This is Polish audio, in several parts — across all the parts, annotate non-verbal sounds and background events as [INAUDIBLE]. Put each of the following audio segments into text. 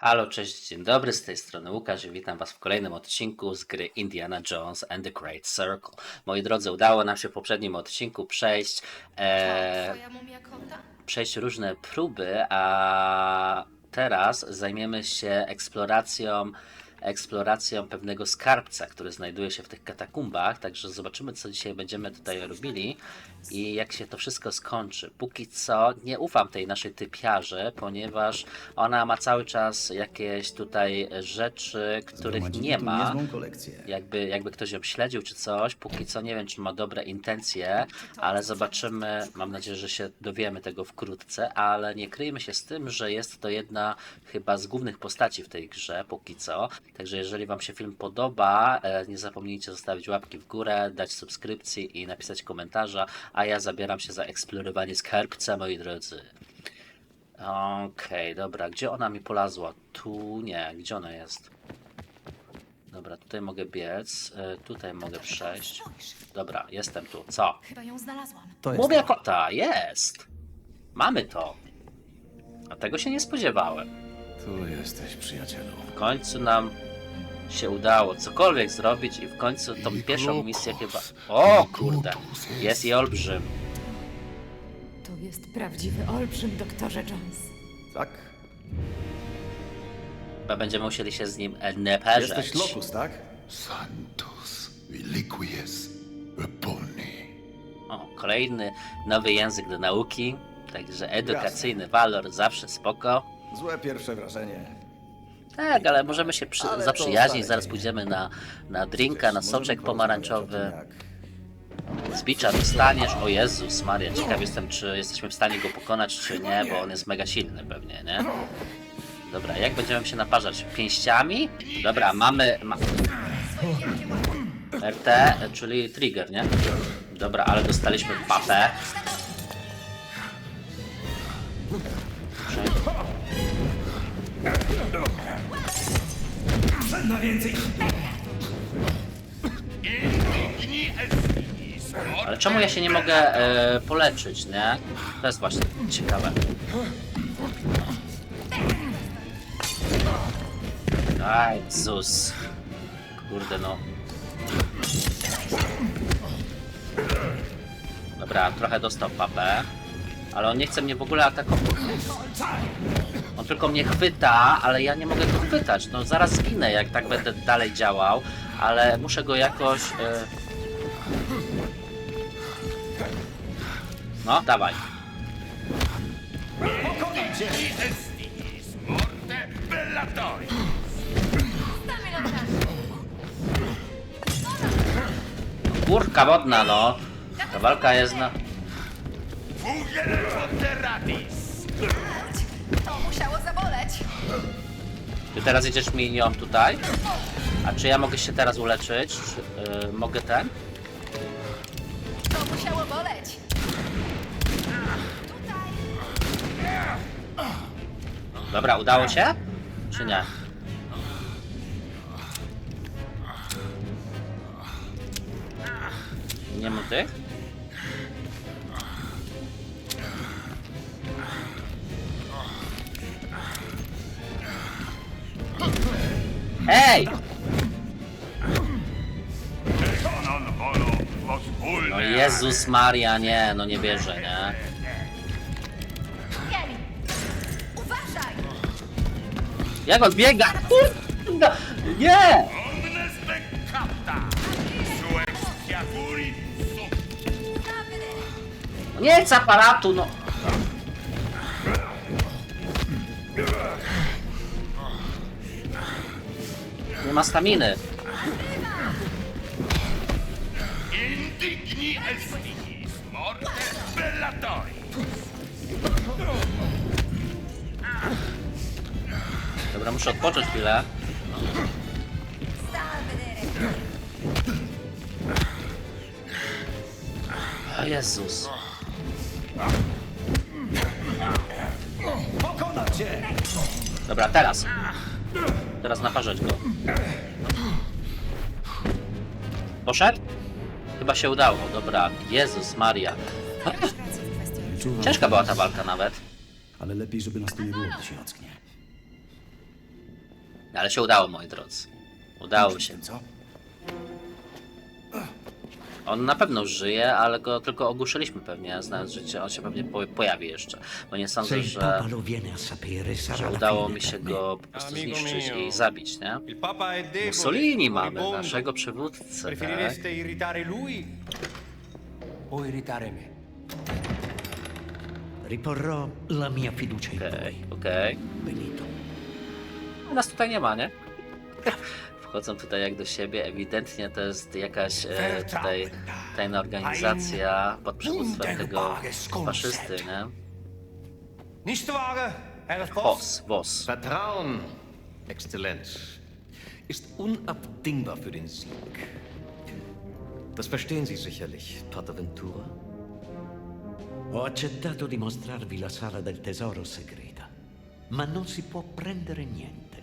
Halo, cześć, dzień dobry, z tej strony Łukasz i witam Was w kolejnym odcinku z gry Indiana Jones and the Great Circle. Moi drodzy, udało nam się w poprzednim odcinku przejść, e, przejść różne próby, a teraz zajmiemy się eksploracją, eksploracją pewnego skarbca, który znajduje się w tych katakumbach, także zobaczymy, co dzisiaj będziemy tutaj robili i jak się to wszystko skończy. Póki co nie ufam tej naszej typiarze, ponieważ ona ma cały czas jakieś tutaj rzeczy, których nie ma. Jakby, jakby ktoś ją śledził czy coś, póki co nie wiem, czy ma dobre intencje, ale zobaczymy. Mam nadzieję, że się dowiemy tego wkrótce, ale nie kryjmy się z tym, że jest to jedna chyba z głównych postaci w tej grze, póki co. Także jeżeli Wam się film podoba, e, nie zapomnijcie zostawić łapki w górę, dać subskrypcji i napisać komentarza, a ja zabieram się za eksplorowanie skarbca, moi drodzy. Okej, dobra, gdzie ona mi polazła? Tu nie, gdzie ona jest? Dobra, tutaj mogę biec, y, tutaj mogę przejść. Dobra, jestem tu. Co? Chyba ją znalazłam. To jest Mówię to. kota, jest! Mamy to. A tego się nie spodziewałem. Tu jesteś, przyjacielu. W końcu nam się udało cokolwiek zrobić i w końcu tą pierwszą misję chyba... O kurde! Jest i olbrzym. To jest prawdziwy olbrzym, doktorze Jones. Tak? Chyba będziemy musieli się z nim neperzeć. Jesteś Lokus, tak? Santos reliquies reponi. O, kolejny nowy język do nauki. Także edukacyjny walor zawsze spoko. Złe pierwsze wrażenie. Tak, ale możemy się przy, Ale to zaprzyjaźnić, zaraz pójdziemy na, na drinka, na soczek pomarańczowy. Z bicza dostaniesz. O Jezus Maria, ciekaw jestem, czy jesteśmy w stanie go pokonać, czy nie, bo on jest mega silny pewnie, nie? Dobra, jak będziemy się naparzać? Pięściami? Dobra, mamy... Ma... RT, czyli trigger, nie? Dobra, ale dostaliśmy papę. Ale czemu ja się nie mogę e, poleczyć, nie? To jest właśnie ciekawe. Aj, zus. Kurde no. Dobra, trochę dostał papę. Ale on nie chce mnie w ogóle atakować. Tylko mnie chwyta, ale ja nie mogę go chwytać. No zaraz zginę, jak tak będę dalej działał. Ale muszę go jakoś... E... No, dawaj. Kurka wodna, no. Ta walka jest na... Ty teraz idziesz mi nią tutaj? A czy ja mogę się teraz uleczyć? Czy, yy, mogę ten? To musiało boleć. Tutaj. Dobra, udało się? Czy nie? Nie ma tych? Ej! No Jezus Maria, nie, no nie wierzę, nie? Uważaj. Jak on biega? Nie! Nie chcę aparatu, no. Nie ma staminy. Indigni estigis bellatori. Dobra, muszę odpocząć chwilę. O Jezus. Cię! Dobra, teraz. Teraz naparzać go. Poszedł? Chyba się udało, dobra. Jezus Maria. Czuwam, Ciężka była ta walka nawet. ale lepiej, żeby nas tu nie było, gdy się ocknie. Ale się udało, moi drodzy. Udało się. Co? On na pewno żyje, ale go tylko ogłuszyliśmy pewnie, znając życie. On się pewnie po, pojawi jeszcze. Bo nie sądzę, że, że udało mi się go po prostu zniszczyć i zabić, nie? Il Papa è debole. Mussolini mamy, moribondo. naszego przywódcę, tak? Preferireste irritare lui o irritare me? Riporrò la mia fiducia in Okej, voi, okej. Benito. Nas tutaj nie ma, nie? Wchodzą tutaj jak do siebie, ewidentnie to jest jakaś e, tutaj tajna organizacja pod przywództwem tego faszysty, nie? Nicht wahr, Herr Voss? Voss, Voss. Vertrauen, Exzellenz, ist unabdingbar für den Sieg. Das verstehen Sie sicherlich, Pater Ventura. Ho accettato di mostrarvi la sala del tesoro segreta, ma non si può prendere niente.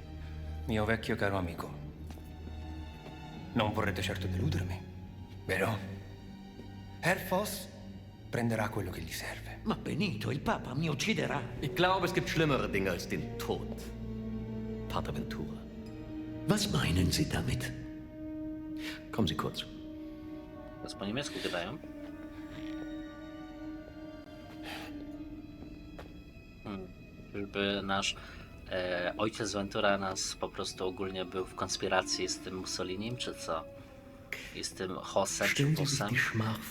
Mio vecchio caro amico, non vorrete certo deludermi, vero? Herr Voss prenderà quello che gli serve. Ma Benito, il Papa mi ucciderà. Ich glaube, es gibt schlimmere Dinge als den Tod, Pater Ventura. Was meinen Sie damit? Kommen Sie kurz. Jest po niemiecku gadają. Hmm. Żeby nasz e, ojciec Ventura nas po prostu ogólnie był w konspiracji z tym Mussolinim, czy co? I z tym Hossem, czy vor,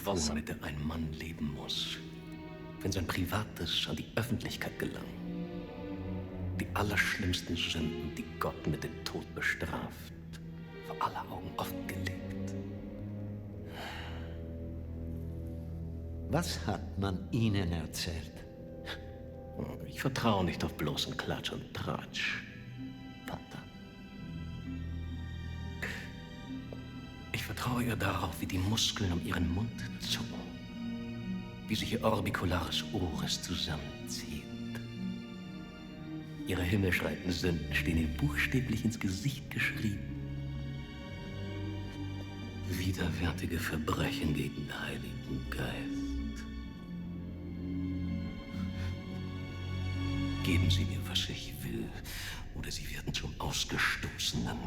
Vossem. mit der ein Mann leben muss, wenn sein Privates an die Öffentlichkeit gelangt. Die allerschlimmsten Sünden, die Gott mit dem Tod bestraft, vor aller Augen offengelegt. Was hat man Ihnen erzählt? Ich vertraue nicht auf bloßen Klatsch und Tratsch, Vater. Ich vertraue ihr darauf, wie die Muskeln um ihren Mund zucken, wie sich ihr orbiculares Oris zusammenzieht. Ihre himmelschreiten Sünden stehen ihr buchstäblich ins Gesicht geschrieben. Widerwärtige Verbrechen gegen den Heiligen Geist. Geben Sie mir, was ich will, oder Sie werden zum Ausgestoßenen.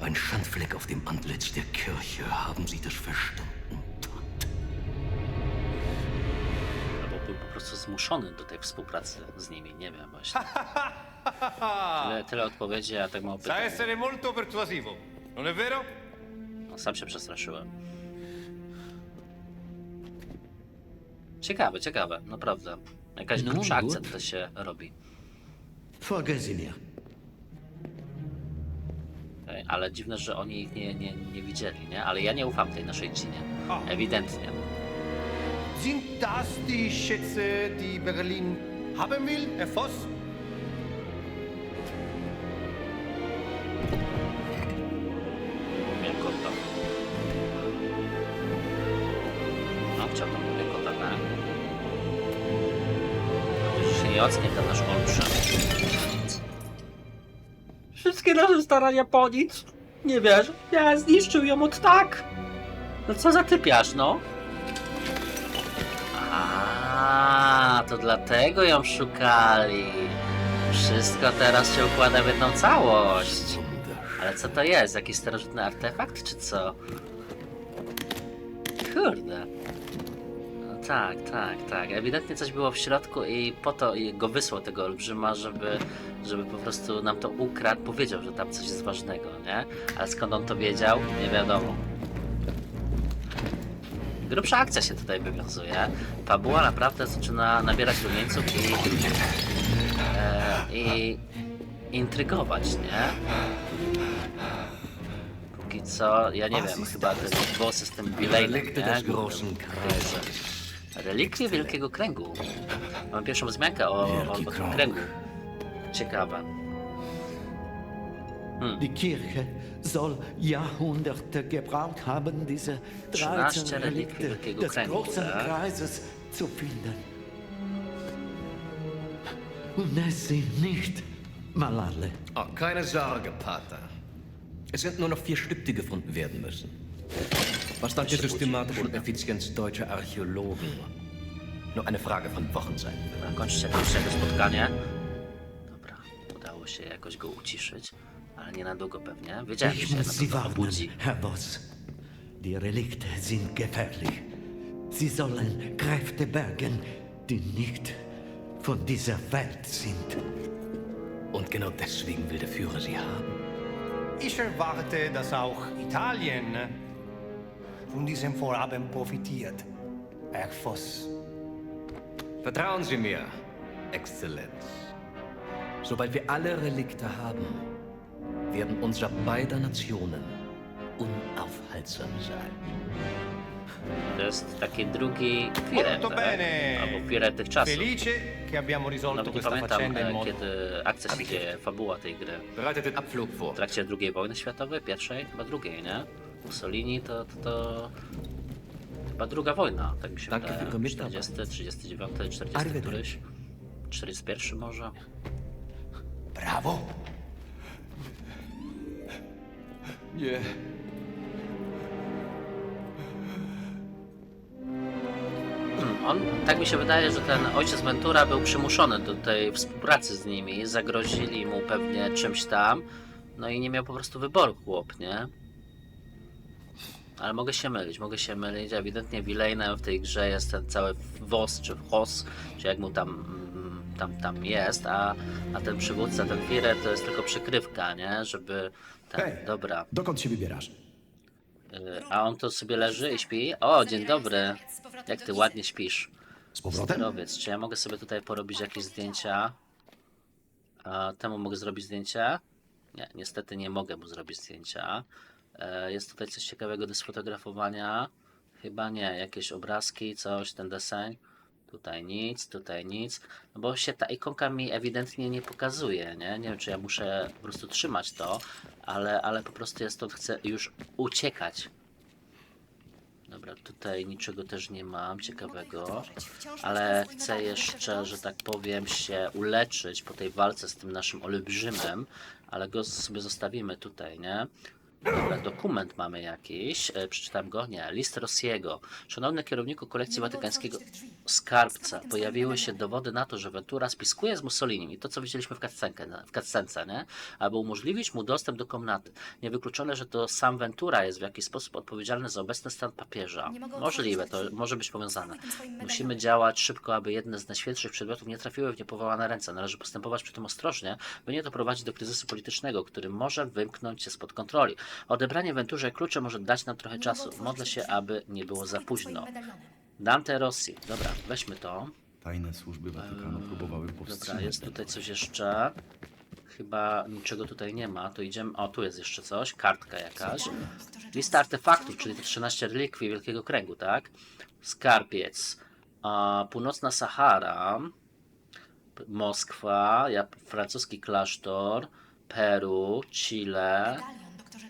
Ein Schandfleck auf dem Antlitz der Kirche. Haben Sie das verstanden? Albo był po prostu zmuszony do tej współpracy z nimi, nie wiem właśnie. [LAUGHS] Tyle, tyle odpowiedzi, a tak mało Sa pytań. essere molto persuasivo, non è vero? No, sam się przestraszyłem. Ciekawe, ciekawe, naprawdę. Jakaś No, grubsza good. akcja tutaj się robi. Vergessen mir. Okej, Ale dziwne, że oni ich nie, nie, nie widzieli, nie? Ale ja nie ufam tej naszej Ginie. Ewidentnie. Sind das die Schätze, die Berlin haben will, Herr Voss? Starania po nic. Nie wiesz, ja zniszczył ją od tak. No co za typiarz, no? A, to dlatego ją szukali. Wszystko teraz się układa w jedną całość. Ale co to jest? Jakiś starożytny artefakt, czy co? Kurde. Tak, tak, tak. Ewidentnie coś było w środku i po to go wysłał tego olbrzyma, żeby, żeby po prostu nam to ukradł. Powiedział, że tam coś jest ważnego, nie? Ale skąd on to wiedział? Nie wiadomo. Grubsza akcja się tutaj wywiązuje. Fabuła naprawdę zaczyna nabierać rumieńców i, e, i intrygować, nie? Póki co, ja nie wiem, chyba ten boss z tym bilejnym, nie? Relikwie Wielkiego Kręgu. Mamy pierwszą wzmiankę o, o, o tym kręgu. Ciekawe. Die Kirche soll Jahrhunderte gebraucht haben, diese 13 13 Reliquien Relikte des großen? Kreises zu finden. Und es sind nicht mal alle. Oh, keine Sorge, Pater. Es sind nur noch vier Stück, die gefunden werden müssen. Was dank der systematischen Effizienz deutscher Archäologen nur eine Frage von Wochen sein wird. Dobra, spotkanie. Udało udało się jakoś go uciszyć, ale nie na długo pewnie. Wiedziałem, że Ich się muss na Sie pewno warnen, obudzi. Herr Voss. Die Relikte sind gefährlich. Sie sollen Kräfte bergen, die nicht von dieser Welt sind. Und genau deswegen will der Führer sie haben. Ich erwarte, dass auch Italien von diesem Vorhaben profitiert. Herr Voss. Vertrauen Sie mir, Exzellenz. Sobald wir alle Relikte haben, werden unser beider Nationen unaufhaltsam sein. To jest taki drugi Molto tak? bene. albo Firet tych czasów. Felice che abbiamo risolto Nawet nie questa pamiętam, faccenda in e, modo... kiedy akcja się dzieje, fabuła tej gry. Bereitet den Abflug W vor. trakcie II wojny światowej, pierwszej, chyba drugiej, nie? Mussolini to, to, to chyba druga wojna, tak mi się Danke wydaje. Mitarbeit. 40, 39, 40 Arrivederci. któryś. 41 może. Bravo! Nie. On, tak mi się wydaje, że ten ojciec Ventura był przymuszony do tej współpracy z nimi, zagrozili mu pewnie czymś tam, no i nie miał po prostu wyboru chłop, nie? Ale mogę się mylić, mogę się mylić. Ewidentnie Wileinem w tej grze jest ten cały WOS czy WHOS, czy jak mu tam, mm, tam, tam jest, a, a ten przywódca, ten Firet to jest tylko przykrywka, nie? Żeby ten, Hej. dobra. Dokąd się wybierasz? Y, A on to sobie leży i śpi? O, dzień dobry. Jak ty ładnie śpisz. Z powrotem? Sterowiec, czy ja mogę sobie tutaj porobić jakieś zdjęcia? A temu mogę zrobić zdjęcia? Nie, niestety nie mogę mu zrobić zdjęcia. E, Jest tutaj coś ciekawego do sfotografowania? Chyba nie, jakieś obrazki, coś, ten deseń. Tutaj nic, tutaj nic. No bo się ta ikonka mi ewidentnie nie pokazuje, nie? Nie wiem, czy ja muszę po prostu trzymać to, ale, ale po prostu ja stąd chcę już uciekać. Dobra, tutaj niczego też nie mam ciekawego, ale chcę jeszcze, że tak powiem, się uleczyć po tej walce z tym naszym olbrzymem, ale go sobie zostawimy tutaj, nie? Dobra, dokument mamy jakiś, e, przeczytam go? Nie, list Rossiego. Szanowny kierowniku kolekcji watykańskiego skarbca, pojawiły się dowody na to, że Ventura spiskuje z Mussolinim i to, co widzieliśmy w cutscenkę- w cutscence, nie? Aby umożliwić mu dostęp do komnaty. Niewykluczone, że to sam Ventura jest w jakiś sposób odpowiedzialny za obecny stan papieża. Możliwe, to może być powiązane. Musimy działać szybko, aby jedne z najświętszych przedmiotów nie trafiły w niepowołane ręce. Należy postępować przy tym ostrożnie, by nie doprowadzić do kryzysu politycznego, który może wymknąć się spod kontroli. Odebranie Venturze kluczy może dać nam trochę czasu. Modlę się, aby nie było za późno. Dante Rossi. Dobra, weźmy to. Tajne służby Watykanu próbowały Dobra, powstrzymać jest ten tutaj coś jeszcze. Chyba niczego tutaj nie ma. To idziemy. O, tu jest jeszcze coś. Kartka jakaś. Lista artefaktów, czyli te 13 relikwii Wielkiego Kręgu, tak? Skarbiec. A, północna Sahara. Moskwa. Ja, francuski klasztor. Peru. Chile.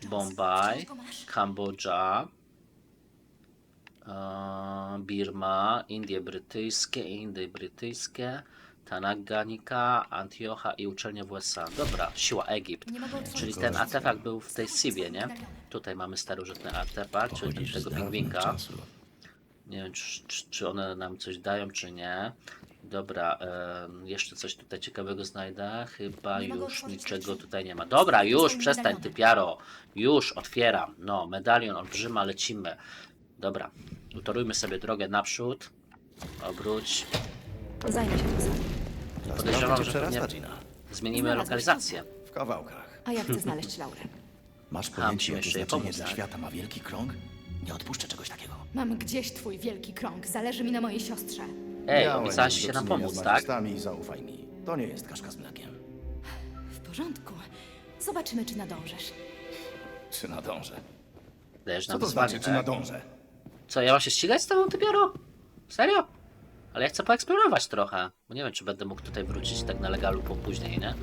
Bombaj. Kambodża. e, Birma, Indie Brytyjskie, Indie Brytyjskie, Tanaganika, Antiocha i uczelnia w USA. Dobra, siła Egipt. Czyli ten artefakt był w tej Sibie, nie? Tutaj mamy starożytny artefakt, czyli tego pingwinka. Nie wiem, czy, czy one nam coś dają, czy nie. Dobra, jeszcze coś tutaj ciekawego znajdę. Chyba już niczego tutaj nie ma. Dobra, już, przestań, medalionem. typiaro. Już, otwieram. No, medalion olbrzyma, lecimy. Dobra, utorujmy sobie drogę naprzód. Obróć. Zajmę się tym Podejrzewam, że pewnie-. Zmienimy Znalazłeś lokalizację. W kawałkach. A ja chcę znaleźć Laurę. [LAUGHS] Masz pojęcie, jakie znaczenie pomóc, dla świata ma wielki krąg? Nie odpuszczę czegoś takiego. Mam gdzieś twój wielki krąg. Zależy mi na mojej siostrze. Ej, Miałem obiecałaś się do nam czynienia pomóc, z tak? nazistami i zaufaj mi. To nie jest kaszka z mlekiem. W porządku. Zobaczymy, czy nadążysz. Czy nadążę? Dajesz Co nam to wyzwanie, znaczy, czy tak? nadążę? Co, ja mam się ścigać z tobą, typiaro? Serio? Ale ja chcę poeksplorować trochę, bo nie wiem, czy będę mógł tutaj wrócić tak na legalu po później, nie?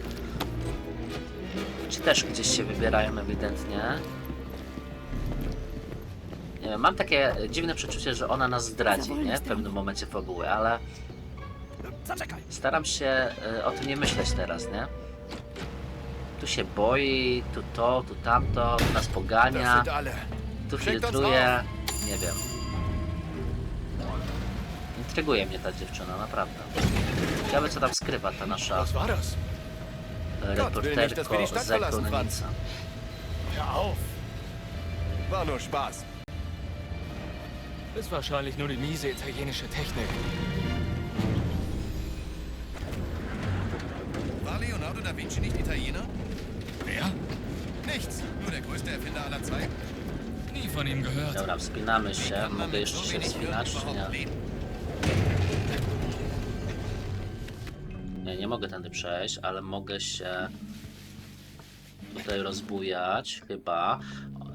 Ci też gdzieś się wybierają ewidentnie. Nie wiem, mam takie dziwne przeczucie, że ona nas zdradzi, nie? W pewnym momencie fabuły, ale Zaczekaj. staram się y, o tym nie myśleć teraz, nie? Tu się boi, tu to, tu tamto, tu nas pogania. Tu filtruje. Nie wiem. Intryguje mnie ta dziewczyna, naprawdę. Ciekawe co tam skrywa ta nasza. Reporterko zakonnica. War nur Spaß. Ist wahrscheinlich nur die miese italienische Technik. War Leonardo da Vinci nicht Italiener? Wer? Nichts, nur der größte Erfinder aller Zeiten. Nie von ihm gehört. Dobra, wspinamy się. Mogę jeszcze so się wspinać, nie? Nie, nie mogę tędy przejść, ale mogę się tutaj rozbujać, chyba.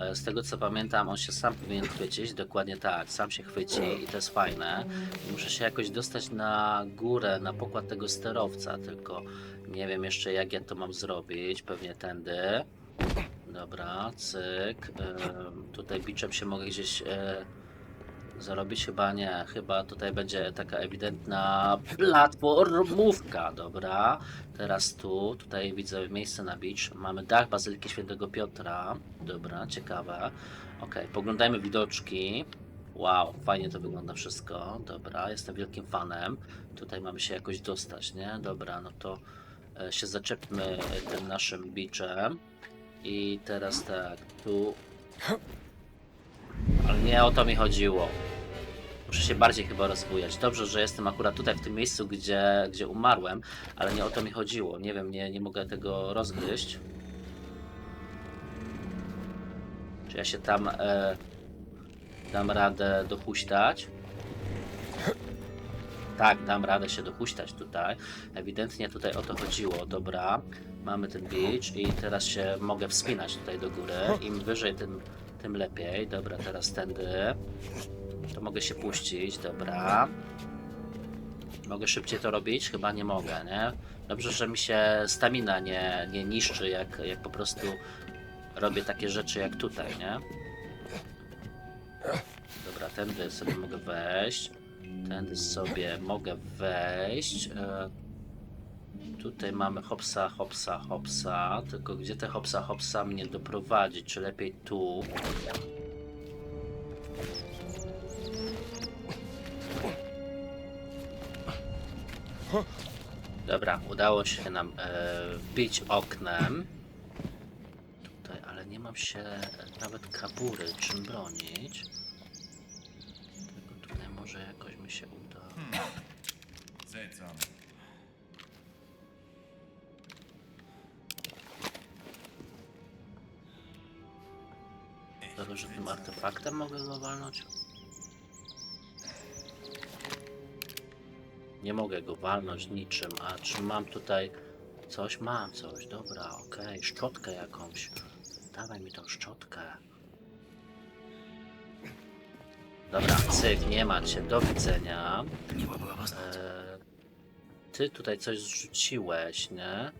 E, Z tego co pamiętam, on się sam powinien chwycić, dokładnie tak, sam się chwyci i to jest fajne. Muszę się jakoś dostać na górę, na pokład tego sterowca, tylko nie wiem jeszcze jak ja to mam zrobić, pewnie tędy. Dobra, cyk. Ym, tutaj biczem się mogę gdzieś e, zarobić? Chyba nie. Chyba tutaj będzie taka ewidentna platformówka. Dobra. Teraz tu. Tutaj widzę miejsce na beach. Mamy dach Bazyliki Świętego Piotra. Dobra, ciekawe. Ok, poglądajmy widoczki. Wow, fajnie to wygląda wszystko. Dobra, jestem wielkim fanem. Tutaj mamy się jakoś dostać, nie? Dobra, no to e, się zaczepmy tym naszym beachem. I teraz tak, tu. Ale nie o to mi chodziło. Muszę się bardziej chyba rozbujać. Dobrze, że jestem akurat tutaj w tym miejscu, gdzie, gdzie umarłem, ale nie o to mi chodziło. Nie wiem, nie, nie mogę tego rozgryźć. Czy ja się tam e, dam radę dopuścić? Tak, dam radę się dopuścić tutaj. Ewidentnie tutaj o to chodziło. Dobra, mamy ten beach i teraz się mogę wspinać tutaj do góry. Im wyżej, tym, tym lepiej. Dobra, teraz tędy. To mogę się puścić, dobra. Mogę szybciej to robić? Chyba nie mogę, nie? Dobrze, że mi się stamina nie, nie niszczy, jak, jak po prostu robię takie rzeczy jak tutaj, nie? Dobra, tędy sobie mogę wejść. Tędy sobie mogę wejść. E, tutaj mamy hopsa, hopsa, hopsa. Tylko gdzie te hopsa, hopsa mnie doprowadzi? Czy lepiej tu? Dobra, udało się nam e, wbić oknem. Tutaj, ale nie mam się nawet kabury czym bronić. Tylko tutaj może jakoś mi się uda. Seltsam. Dlatego, że tym artefaktem mogę go walnąć? Nie mogę go walnąć niczym, a czy mam tutaj coś? Mam coś, dobra, okej, szczotkę jakąś. Dawaj mi tą szczotkę. Dobra, cyk, nie macie, do widzenia. E, ty tutaj coś zrzuciłeś, nie?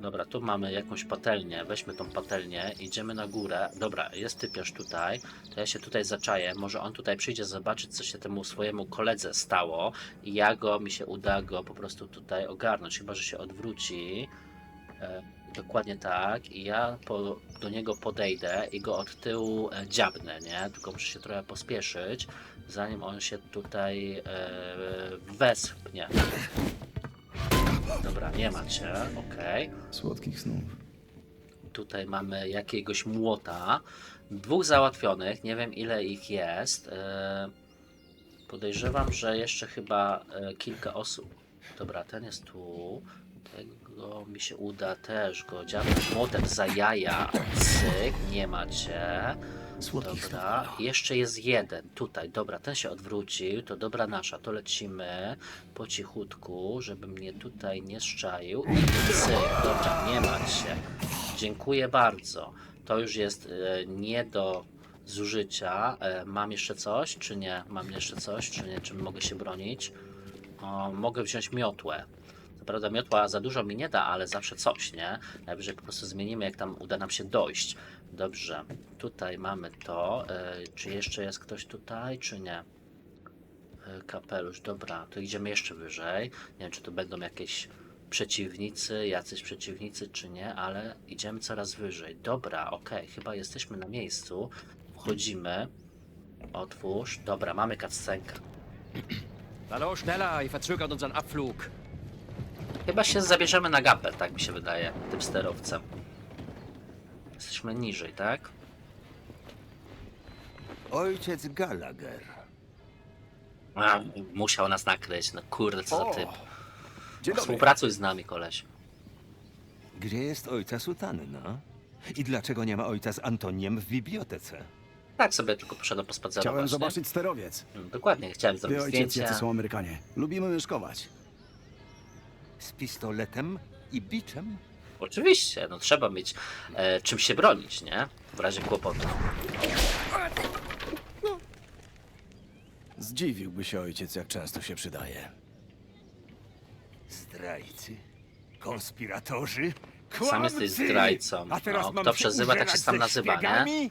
Dobra, tu mamy jakąś patelnię. Weźmy tą patelnię, idziemy na górę. Dobra, jest typiarz tutaj. To ja się tutaj zaczaję. Może on tutaj przyjdzie zobaczyć, co się temu swojemu koledze stało. I ja go, mi się uda go po prostu tutaj ogarnąć. Chyba, że się odwróci. E, dokładnie tak. I ja po, do niego podejdę i go od tyłu e, dziabnę, nie? Tylko muszę się trochę pospieszyć, zanim on się tutaj e, wespnie. Dobra, nie macie, okej. Słodkich snów. Tutaj mamy jakiegoś młota. Dwóch załatwionych, nie wiem ile ich jest. E, podejrzewam, że jeszcze chyba e, kilka osób. Dobra, ten jest tu. Tego mi się uda też go dziabnąć młotem za jaja. Cyk, nie macie. Słodkich Dobra, snów. jeszcze jest jeden tutaj. Dobra, ten się odwrócił. To dobra nasza, to lecimy po cichutku, żeby mnie tutaj nie szczaił. I cyk, dobra, nie ma się. Dziękuję bardzo. To już jest e, nie do zużycia. E, mam jeszcze coś, czy nie? Mam jeszcze coś, czy nie? Czym mogę się bronić? O, mogę wziąć miotłę. Prawda miotła za dużo mi nie da, ale zawsze coś, nie? Najwyżej po prostu zmienimy, jak tam uda nam się dojść. Dobrze, tutaj mamy to. E, czy jeszcze jest ktoś tutaj, czy nie? E, kapelusz, dobra, to idziemy jeszcze wyżej. Nie wiem, czy to będą jakieś przeciwnicy, jacyś przeciwnicy, czy nie, ale idziemy coraz wyżej. Dobra, okej, chyba jesteśmy na miejscu. Wchodzimy. Otwórz. Dobra, mamy cutscenkę. Hallo, schneller, ihr verzögert unseren Abflug. Chyba się zabierzemy na gapę, tak mi się wydaje, tym sterowcem. Jesteśmy niżej, tak? Ojciec Gallagher. A, musiał nas nakryć, no kurde, co za typ. Dzień dobry. Współpracuj z nami, koleś. Gdzie jest ojca sutanna? I dlaczego nie ma ojca z Antoniem w bibliotece? Tak sobie tylko poszedłem pospacerować. Chciałem nie? zobaczyć sterowiec. Mm, Dokładnie, chciałem Wy zrobić ojciec, zdjęcie. jacy są Amerykanie. Lubimy myszkować. Z pistoletem i biczem? Oczywiście, no trzeba mieć e, czym się bronić, nie? W razie kłopotu. Zdziwiłby się ojciec, jak często się przydaje. Zdrajcy? Konspiratorzy? Sam jesteś Kłamcy! zdrajcą. A teraz No, mam kto się przezywa, tak się użerać sam ze nazywa, nie? szpiegami?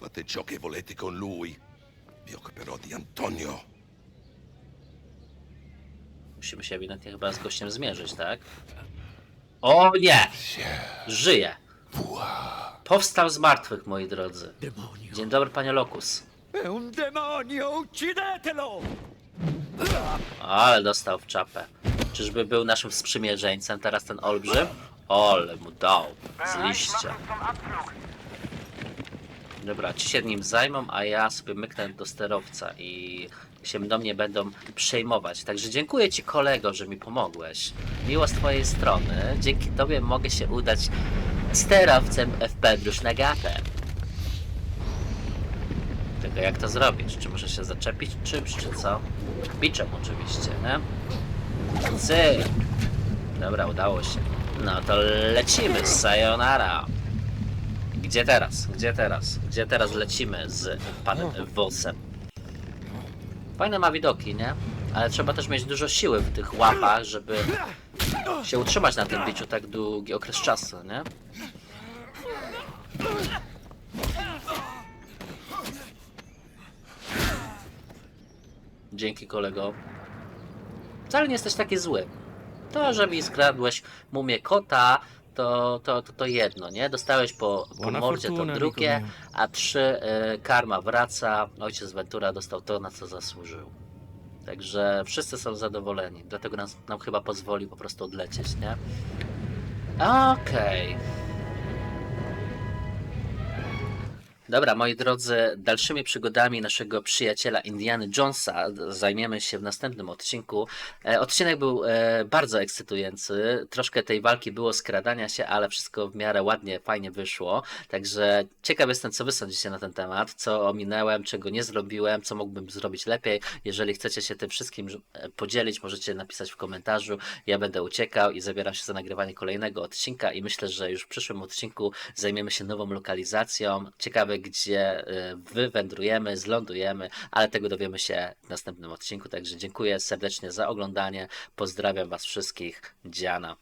Fate ciò che volete con lui. Occuperò di Antonio. Musimy się ewidentnie chyba z gościem zmierzyć, tak? O nie! Żyje! Powstał z martwych, moi drodzy. Dzień dobry, panie Lokus. Ale dostał w czapę. Czyżby był naszym sprzymierzeńcem teraz ten olbrzym? Ole mu dał. Z liścia. Dobra, ci się nim zajmą, a ja sobie myknę do sterowca i się do mnie będą przejmować. Także dziękuję ci kolego, że mi pomogłeś. Miło z twojej strony. Dzięki tobie mogę się udać sterowcem FP już na gatę. Tylko jak to zrobić? Czy muszę się zaczepić czymś, czy co? Biczem oczywiście, nie? Cyk! Dobra, udało się. No to lecimy, sayonara! Gdzie teraz? Gdzie teraz? Gdzie teraz lecimy z panem Wosem? Fajne ma widoki, nie? Ale trzeba też mieć dużo siły w tych łapach, żeby się utrzymać na tym biczu tak długi okres czasu, nie? Dzięki kolego. Wcale nie jesteś taki zły. To, że mi skradłeś mumię kota, to, to, to, to jedno, nie? Dostałeś po, po Buona mordzie to fortuna, drugie, amico a trzy, y, karma wraca, ojciec Ventura dostał to, na co zasłużył. Także wszyscy są zadowoleni, dlatego nas, nam chyba pozwoli po prostu odlecieć, nie? Okej. Dobra, moi drodzy, dalszymi przygodami naszego przyjaciela Indiana Jonesa zajmiemy się w następnym odcinku. E, odcinek był e, bardzo ekscytujący. Troszkę tej walki było skradania się, ale wszystko w miarę ładnie, fajnie wyszło. Także ciekaw jestem, co wy sądzicie na ten temat, co ominęłem, czego nie zrobiłem, co mógłbym zrobić lepiej. Jeżeli chcecie się tym wszystkim e, podzielić, możecie napisać w komentarzu. Ja będę uciekał i zabieram się za nagrywanie kolejnego odcinka i myślę, że już w przyszłym odcinku zajmiemy się nową lokalizacją. Gdzie y, wywędrujemy, zlądujemy, ale tego dowiemy się w następnym odcinku. Także dziękuję serdecznie za oglądanie. Pozdrawiam Was wszystkich. Dziana.